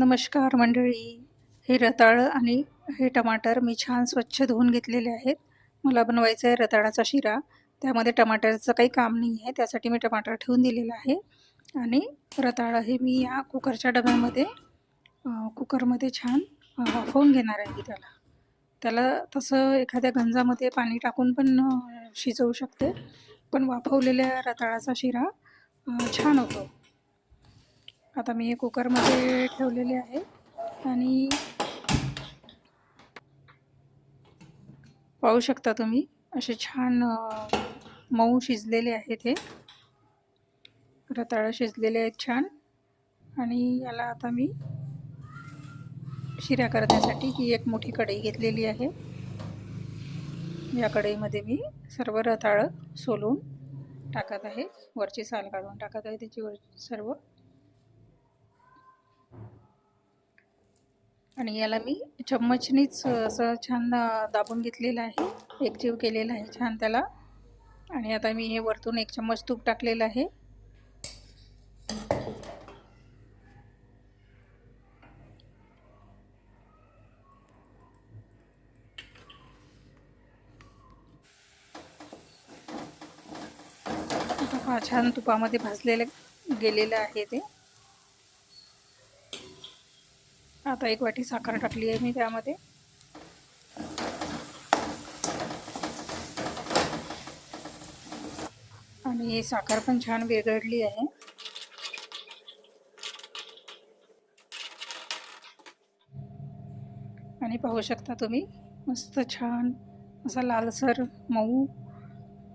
नमस्कार मंडळी. हे रताळं आणि हे टमाटर मी छान स्वच्छ धुवून घेतलेले आहेत. मला बनवायचं आहे रताळाचा शिरा. त्यामध्ये टमाटरचं काही काम नाही आहे. त्यासाठी मी टमाटर ठेवून दिलेलं आहे. आणि रताळं हे मी या कुकरच्या डब्यामध्ये कुकरमध्ये छान वाफवून घेणार आहे त्याला. त्याला तसं एखाद्या गंजामध्ये पाणी टाकून पण शिजवू शकते. पण वाफवलेल्या रताळाचा शिरा छान होतो. आता मी हे कुकरमध्ये ठेवलेले आहे. आणि पाहू शकता तुम्ही असे छान मऊ शिजलेले आहेत हे. रताळं शिजलेले आहेत छान. आणि याला आता मी शिऱ्या करण्यासाठी ही एक मोठी कढई घेतलेली आहे. या कढईमध्ये मी सर्व रताळं सोलून टाकत आहे. वरची साल काढून टाकत आहे त्याची वर सर्व. आणि याला मी चम्मचनीच असं छान दाबून घेतलेलं आहे. एकजीव केलेला आहे छान त्याला. आणि आता मी हे वरतून एक चम्मच तूप टाकलेलं आहे. आता छान तुपामध्ये भाजलेलं गेलेलं आहे ते. आता एक वाटी साखर टाकली आहे मी त्यामध्ये. आणि साखर पण छान विरघळली आहे. आणि पाहू शकता तुम्ही मस्त छान असा लालसर मऊ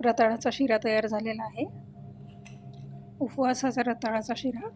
रताळाचा शिरा तयार झालेला आहे. उपवासाचा रताळाचा शिरा.